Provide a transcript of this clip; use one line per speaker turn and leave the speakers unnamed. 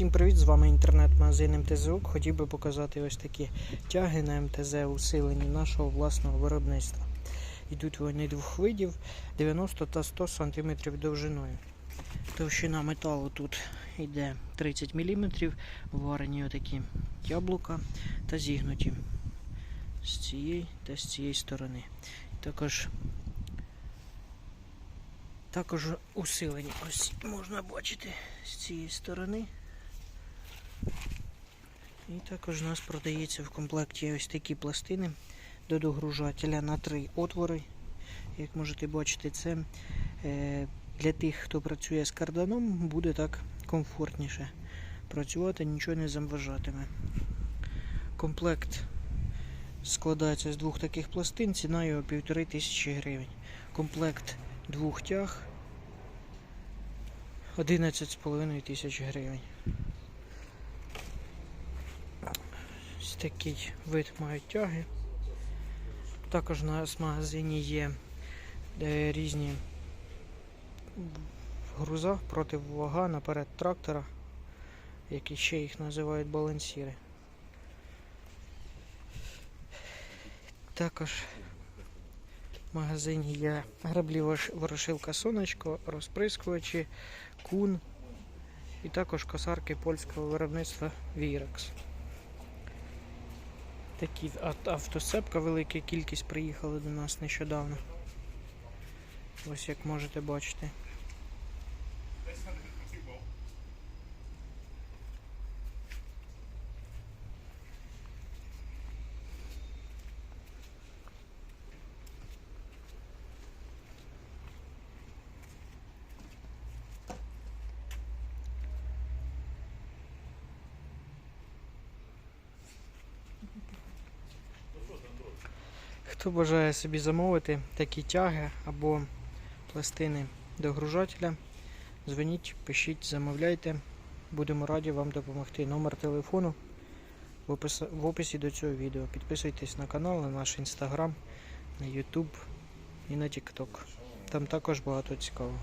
Всім привіт! З вами інтернет-магазин МТЗУК. Хотів би показати ось такі тяги на МТЗ усилені нашого власного виробництва. Йдуть вони двох видів 90 та 100 см довжиною. Товщина металу тут йде 30 мм, варені отакі яблука та зігнуті з цієї та з цієї сторони. Також також усилені. Ось можна бачити з цієї сторони. І також у нас продається в комплекті ось такі пластини до догружателя на три отвори. Як можете бачити, це е, для тих, хто працює з карданом, буде так комфортніше працювати, нічого не заважатиме. Комплект складається з двох таких пластин, ціна його 1500 гривень. Комплект двох тяг 11,5 тисяч гривень. Ось такий вид мають тяги. Також у нас в магазині є е, різні груза проти вага наперед трактора, які ще їх називають балансіри. Також в магазині є граблі ворошилка сонечко, розприскувачі, кун і також косарки польського виробництва Virax. Такі автосепка, велика кількість приїхали до нас нещодавно. Ось як можете бачити. Хто бажає собі замовити такі тяги або пластини догружателя, дзвоніть, пишіть, замовляйте. Будемо раді вам допомогти. Номер телефону в описі, до цього відео. Підписуйтесь на канал, на наш інстаграм, на YouTube і на тікток. Там також багато цікавого.